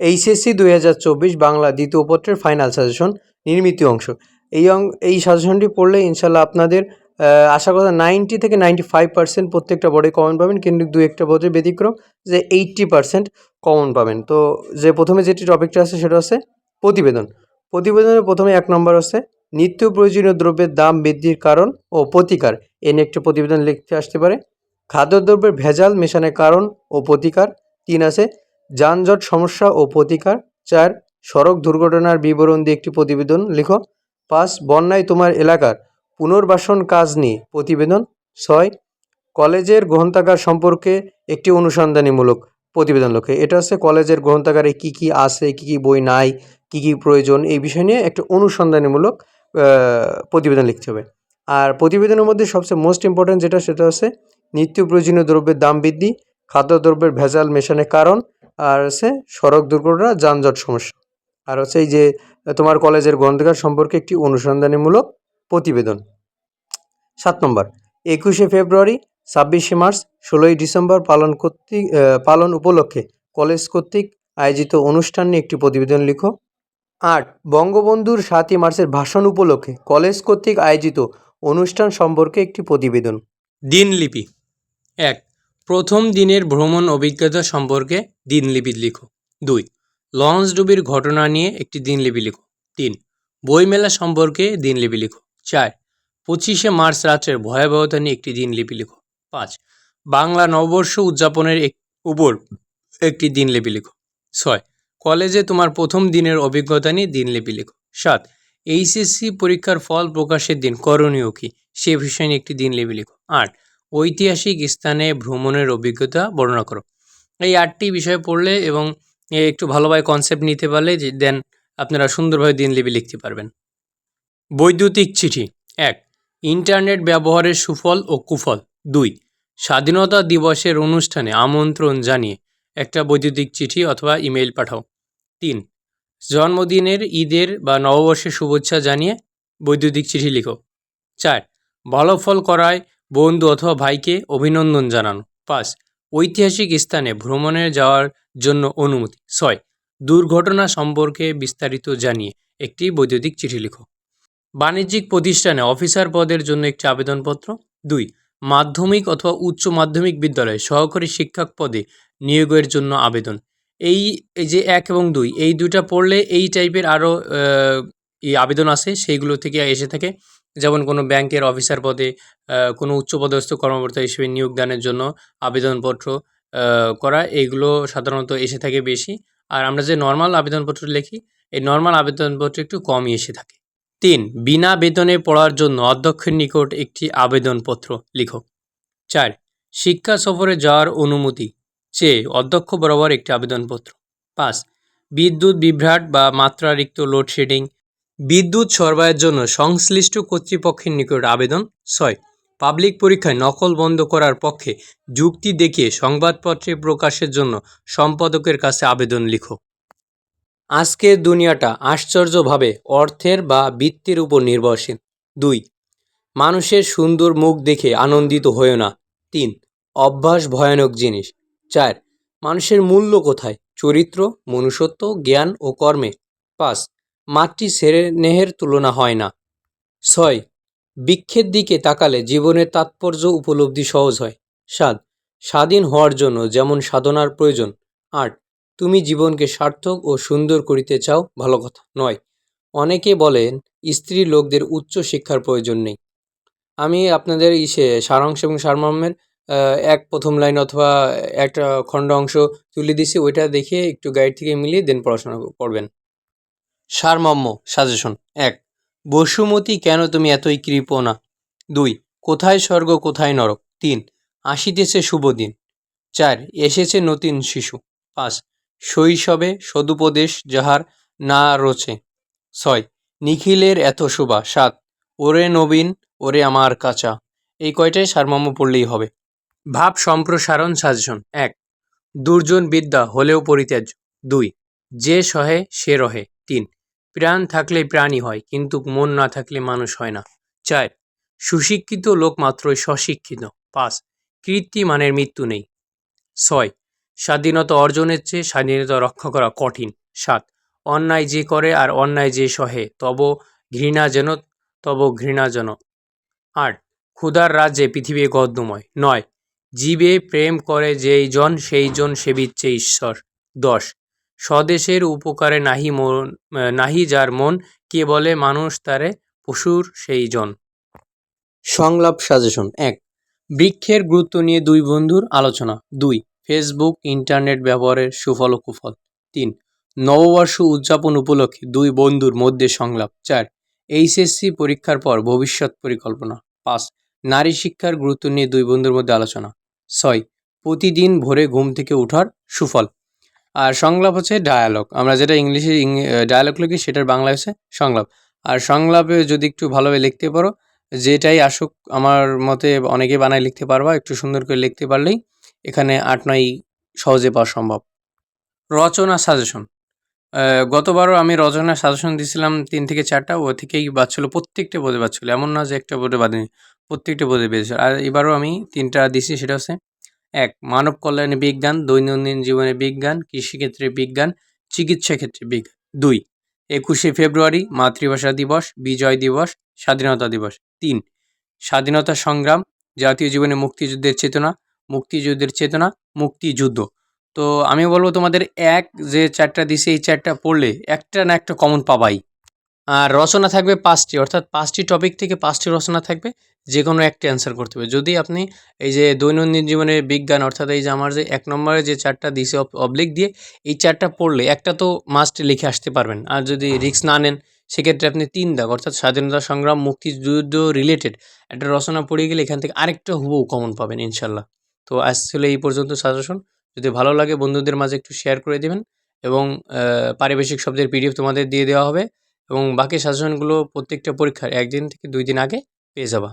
HSC দুই হাজার চব্বিশ বাংলা দ্বিতীয় পত্রের ফাইনাল সাজেশন নির্মিত অংশ। এই এই সাজেশনটি পড়লে ইনশাল্লাহ আপনাদের আশা করা নাইনটি থেকে নাইনটি ফাইভ পার্সেন্ট প্রত্যেকটা বোর্ডে কমন পাবেন, কিন্তু দু একটা বোর্ডে ব্যতিক্রম যে এইট্টি পার্সেন্ট কমন পাবেন। তো যে প্রথমে যেটি টপিকটা আছে সেটা হচ্ছে প্রতিবেদন। প্রতিবেদনের প্রথমে এক নম্বর হচ্ছে, নিত্য প্রয়োজনীয় দ্রব্যের দাম বৃদ্ধির কারণ ও প্রতিকার এ নিয়ে একটি প্রতিবেদন লিখতে আসতে পারে। খাদ্যদ্রব্যের ভেজাল মেশানোর কারণ ও প্রতিকার। তিন আছে যানজট সমস্যা ও প্রতিকার। চার, সড়ক দুর্ঘটনার বিবরণ দিয়ে একটি প্রতিবেদন লিখো। পাঁচ, বন্যায় তোমার এলাকার পুনর্বাসন কাজ নিয়ে প্রতিবেদন। ছয়, কলেজের গ্রন্থাগার সম্পর্কে একটি অনুসন্ধানীমূলক প্রতিবেদন লক্ষ্যে এটা হচ্ছে কলেজের গ্রন্থাগারে কি কি আছে, কি কি বই নাই, কি কি প্রয়োজন, এই বিষয় নিয়ে একটা অনুসন্ধানীমূলক প্রতিবেদন লিখতে হবে। আর প্রতিবেদনের মধ্যে সবচেয়ে মোস্ট ইম্পর্ট্যান্ট যেটা, সেটা হচ্ছে নিত্য প্রয়োজনীয় দ্রব্যের দাম বৃদ্ধি, খাদ্যদ্রব্যের ভেজাল মেশানোর কারণ আর হচ্ছে সড়ক দুর্ঘটনা, যানজট সমস্যা। আর হচ্ছে এই যে, তোমার কলেজের গ্রন্থাগার সম্পর্কে একটি অনুসন্ধানীমূলক প্রতিবেদন। সাত নম্বর, একুশে ফেব্রুয়ারি, ছাব্বিশে মার্চ, ষোলোই ডিসেম্বর পালন কর্তৃক পালন উপলক্ষে কলেজ কর্তৃক আয়োজিত অনুষ্ঠান নিয়ে একটি প্রতিবেদন লিখো। আট, বঙ্গবন্ধুর সাতই মার্চের ভাষণ উপলক্ষে কলেজ কর্তৃক আয়োজিত অনুষ্ঠান সম্পর্কে একটি প্রতিবেদন। দিনলিপি। এক প্রথম দিনের ভ্রমণ অভিজ্ঞতা সম্পর্কে দিনলিপি লিখো। দুই লঞ্চ ডুবির ঘটনা নিয়ে একটি দিনলিপি লিখো। তিন, বইমেলা সম্পর্কে দিনলিপি লিখো। চার, পঁচিশে মার্চ রাত্রের ভয়াবহতা নিয়ে একটি দিনলিপি লিখো। পাঁচ, বাংলা নববর্ষ উদযাপনের উপর একটি দিনলিপি লিখো। ছয়, কলেজে তোমার প্রথম দিনের অভিজ্ঞতা নিয়ে দিনলিপি লিখো। সাত, এইচএসসি পরীক্ষার ফল প্রকাশের দিন করণীয় কী? সে বিষয়ে নিয়ে একটি দিনলিপি লিখো। আট ঐতিহাসিক স্থানে ভ্রমণের অভিজ্ঞতা বর্ণনা করো। এই আটটি বিষয় পড়লে এবং একটু ভালোভাবে কনসেপ্ট নিতে পারলে যে দেন আপনারা সুন্দরভাবে দিনলিপি লিখতে পারবেন। বৈদ্যুতিক চিঠি, এক ইন্টারনেট ব্যবহারের সুফল ও কুফল। দুই, স্বাধীনতা দিবসের অনুষ্ঠানে আমন্ত্রণ জানিয়ে একটা বৈদ্যুতিক চিঠি অথবা ইমেল পাঠাও। তিন, জন্মদিনের ঈদের বা নববর্ষের শুভেচ্ছা জানিয়ে বৈদ্যুতিক চিঠি লিখো। চার, ভালো ফল করায় বন্ধু অথবা ভাইকে অভিনন্দন জানানো। পাঁচ, ঐতিহাসিক স্থানে ভ্রমণে যাওয়ার জন্য অনুমতি। ছয়, দুর্ঘটনা সম্পর্কে বিস্তারিত জানিয়ে একটি বৈদ্যুতিক চিঠি লিখো। বাণিজ্যিক প্রতিষ্ঠানে অফিসার পদের জন্য একটি আবেদনপত্র। দুই, মাধ্যমিক অথবা উচ্চ মাধ্যমিক বিদ্যালয়ে সহকারী শিক্ষক পদে নিয়োগের জন্য আবেদন। এই যে এক এবং দুই, এই দুইটা পড়লে এই টাইপের আরও আবেদন আছে সেইগুলো থেকে এসে থাকে। যেমন কোনো ব্যাংকের অফিসার পদে কোনো উচ্চপদস্থ কর্মকর্তা হিসেবে নিয়োগদানের জন্য আবেদনপত্র করা এইগুলো সাধারণত এসে থাকে বেশি। আর আমরা যে নর্মাল আবেদনপত্র লিখি, এই নর্মাল আবেদনপত্র একটু কমই এসে থাকে। তিন, বিনা বেতনে পড়ার জন্য অধ্যক্ষের নিকট একটি আবেদনপত্র লিখো। চার, শিক্ষা সফরে যাওয়ার অনুমতি চেয়ে অধ্যক্ষ বরাবর একটি আবেদনপত্র। পাঁচ, বিদ্যুৎ বিভ্রাট বা মাত্রারিক্ত লোডশেডিং বিদ্যুৎ সরবরাহের জন্য সংশ্লিষ্ট কর্তৃপক্ষের নিকট আবেদন। ছয়, পাবলিক পরীক্ষায় নকল বন্ধ করার পক্ষে যুক্তি দেখিয়ে সংবাদপত্রে প্রকাশের জন্য সম্পাদকের কাছে আবেদন লিখো। আজকের দুনিয়াটা আশ্চর্যভাবে অর্থের বা বৃত্তির উপর নির্ভরশীল। দুই, মানুষের সুন্দর মুখ দেখে আনন্দিত হয়েও না। তিন, অভ্যাস ভয়ানক জিনিস। চার, মানুষের মূল্য কোথায়? চরিত্র, মনুষ্যত্ব, জ্ঞান ও কর্মে। পাঁচ মাতৃ স্নেহের তুলনা হয় না। ছয়, বৃক্ষের দিকে তাকালে জীবনের তাৎপর্য উপলব্ধি সহজ হয়। সাত, স্বাধীন হওয়ার জন্য যেমন সাধনার প্রয়োজন। আট, তুমি জীবনকে সার্থক ও সুন্দর করিতে চাও, ভালো কথা। নয়, অনেকে বলেন স্ত্রী লোকদের উচ্চ শিক্ষার প্রয়োজন নেই। আমি আপনাদের ইসে সারাংশ এবং সারমর্মের এক প্রথম লাইন অথবা একটা খণ্ড অংশ তুলে দিছি, ওইটা দেখে একটু গাইড থেকে মিলিয়ে দেন পড়াশোনা করবেন। সারমর্ম সাজেশন এক, বসুমতী কেন তুমি এতই কৃপণা? দুই, কোথায় স্বর্গ, কোথায় নরক? তিন, আসিতেছে শুভ দিন। চার, এসেছে নতুন শিশু। পাঁচ, শৈশবে সদুপদেশ যাহার না রোচে। ছয়, নিখিলের এত শোভা। সাত, ওরে নবীন, ওরে আমার কাঁচা। এই কয়টাই সারমর্ম পড়লেই হবে। ভাব সম্প্রসারণ সাজেশন এক, দুর্জন বিদ্যা হলেও পরিত্যাজ্য। দুই, যে সহে সে রহে। তিন প্রাণ থাকলে প্রাণী হয়, কিন্তু মন না থাকলে মানুষ হয় না। চার, সুশিক্ষিত লোক মাত্রই স্বশিক্ষিত। পাঁচ কীর্তি মানের মৃত্যু নেই। ছয়, স্বাধীনতা অর্জনের চেয়ে স্বাধীনতা রক্ষা করা কঠিন। সাত, অন্যায় যে করে আর অন্যায় যে সহে, তব ঘৃণা যেন তব ঘৃণা যেন আট, ক্ষুধার রাজ্যে পৃথিবী গদ্যময়। নয়, জীবে প্রেম করে যেই জন, সেই জন সেবিচ্ছে ঈশ্বর। দশ স্বদেশের উপকারে নাহি মন নাহি যার মন, কে বলে মানুষ তারে পশুর সেই জন সংলাপ সাজেশন, এক, বৃক্ষের গুরুত্ব নিয়ে দুই বন্ধুর আলোচনা। দুই, ফেসবুক, ইন্টারনেট ব্যবহারের সুফল ও কুফল। তিন, নববর্ষ উদযাপন উপলক্ষে দুই বন্ধুর মধ্যে সংলাপ। চার, এইচএসসি পরীক্ষার পর ভবিষ্যৎ পরিকল্পনা। পাঁচ, নারী শিক্ষার গুরুত্ব নিয়ে দুই বন্ধুর মধ্যে আলোচনা। ছয়, প্রতিদিন ভোরে ঘুম থেকে ওঠার সুফল। আর সংলাপ হচ্ছে ডায়ালগ আমরা যেটা ইংলিশে ডায়ালগ লিখি সেটার বাংলা হচ্ছে সংলাপ। আর সংলাপে যদি একটু ভালোভাবে লিখতে পারো, যেটাই আসুক, আমার মতে অনেকে বানায় লিখতে পারবা, একটু সুন্দর করে লিখতে পারলেই এখানে আট নয় সহজে পাওয়া সম্ভব। রচনা সাজেশন গতবারও আমি রচনা সাজেশন দিয়েছিলাম তিন থেকে চারটা, ও থেকেই বাচ্ছিল প্রত্যেকটা বোধে বাচ্ছিল এমন না যে একটা বোর্ডে বাঁধেনি প্রত্যেকটা বোধে পেয়েছে আর এবারও আমি তিনটা দিছি সেটা হচ্ছে এক মানব কল্যাণে বিজ্ঞান, দৈনন্দিন জীবনে বিজ্ঞান, কৃষিক্ষেত্রে বিজ্ঞান চিকিৎসা ক্ষেত্রে বিজ্ঞান। দুই, একুশে ফেব্রুয়ারি, মাতৃভাষা দিবস, বিজয় দিবস, স্বাধীনতা দিবস। তিন, স্বাধীনতা সংগ্রাম, জাতীয় জীবনে মুক্তিযুদ্ধের চেতনা মুক্তিযুদ্ধের চেতনা, মুক্তিযুদ্ধ। তো আমি বলব তোমাদের এক যে চারটা দিছে, এই চারটা পড়লে একটা না একটা কমন পাবাই। আর রচনা থাকবে পাঁচটি, অর্থাৎ পাঁচটি টপিক থেকে পাঁচটি রচনা থাকবে যে কোনো একটা অ্যান্সার করতে হবে। যদি আপনি এই যে দৈনন্দিন জীবনে বিজ্ঞান, অর্থাৎ এই যে আমার যে এক নম্বরে যে চারটা দিছে অবলিক দিয়ে, এই চারটা পড়লে একটা তো মাস্ট লিখে আসতে পারবেন। আর যদি রিক্স না নেন, সেক্ষেত্রে আপনি তিন দাগ, অর্থাৎ স্বাধীনতা সংগ্রাম, মুক্তিযুদ্ধ রিলেটেড একটা রচনা পড়ে গেলে এখান থেকে আরেকটা হুবহু কমন পাবেন ইনশাল্লাহ তো আজ ছিল এই পর্যন্ত সাজেশন যদি ভালো লাগে, বন্ধুদের মাঝে একটু শেয়ার করে দেবেন এবং পারিবেশিক শব্দের পিডিএফ তোমাদের দিয়ে দেওয়া হবে। এবং বাকি সাজেশনগুলো প্রত্যেকটা পরীক্ষার একদিন থেকে দুই দিন আগে পেয়ে যাবা।